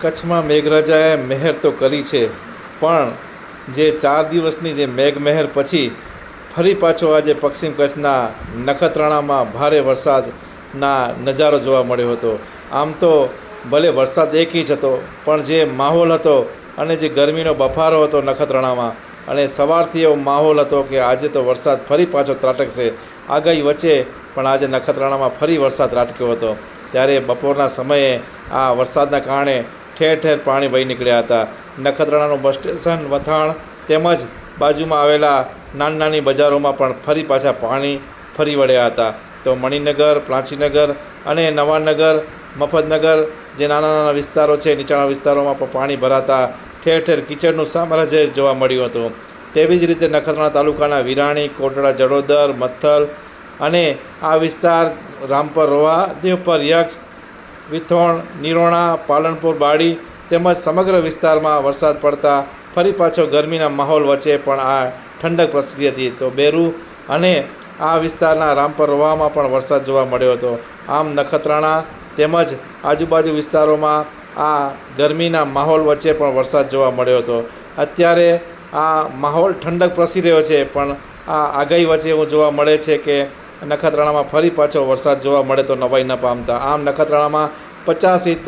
કચ્છમાં મેઘરાજાએ મહેર તો કરી છે, પણ જે ચાર દિવસની જે મેઘમહેર પછી ફરી પાછો આજે પશ્ચિમ કચ્છના નખત્રાણામાં ભારે વરસાદના નજારો જોવા મળ્યો હતો. આમ તો ભલે વરસાદ એક ઇંચ હતો, પણ જે માહોલ હતો અને જે ગરમીનો બફારો હતો નખત્રાણામાં અને સવારથી એવો માહોલ હતો કે આજે તો વરસાદ ફરી પાછો ત્રાટકશે, આગાહી વચ્ચે પણ આજે નખત્રાણામાં ફરી વરસાદ ત્રાટક્યો હતો. ત્યારે બપોરના સમયે આ વરસાદના કારણે ઠેર ઠેર પાણી વહી નીકળ્યા હતા. નખત્રાણાનું બસ સ્ટેશન, વથાણ તેમજ બાજુમાં આવેલા નાની નાની બજારોમાં પણ ફરી પાછા પાણી ફરી વળ્યા હતા. તો મણિનગર પ્રાંચીનગર અને નવાનગર, મફતનગર જે નાના નાના વિસ્તારો છે, નીચાણા વિસ્તારોમાં પણ પાણી ભરાતા ઠેર ઠેર કિચડનું સામ્રાજ્ય જોવા મળ્યું હતું. તેવી જ રીતે નખત્રાણા તાલુકાના વિરાણી, કોટડા, જડોદર, મથલ અને આ વિસ્તાર રામપર રોવા દેવપર યક્ષ વિથોણ, નિરોણા, પાલનપુર, બાડી તેમજ સમગ્ર વિસ્તારમાં વરસાદ પડતા ફરી પાછો ગરમીના માહોલ વચ્ચે પણ આ ઠંડક પ્રસરી હતી. તો બેરુ અને આ વિસ્તારના રામપર રોવામાં પણ વરસાદ જોવા મળ્યો હતો. આમ નખત્રાણા તેમજ આજુબાજુ વિસ્તારોમાં આ ગરમીના માહોલ વચ્ચે પણ વરસાદ જોવા મળ્યો હતો. અત્યારે આ માહોલ ઠંડક પ્રસરી રહ્યો છે, પણ આ આગાહી વચ્ચે એવું જોવા મળે છે કે નખત્રાણામાં ફરી પાછો વરસાદ જોવા મળે તો નવાઈ ન પામતા. આમ નખત્રાણામાં પચાસ ઇંચના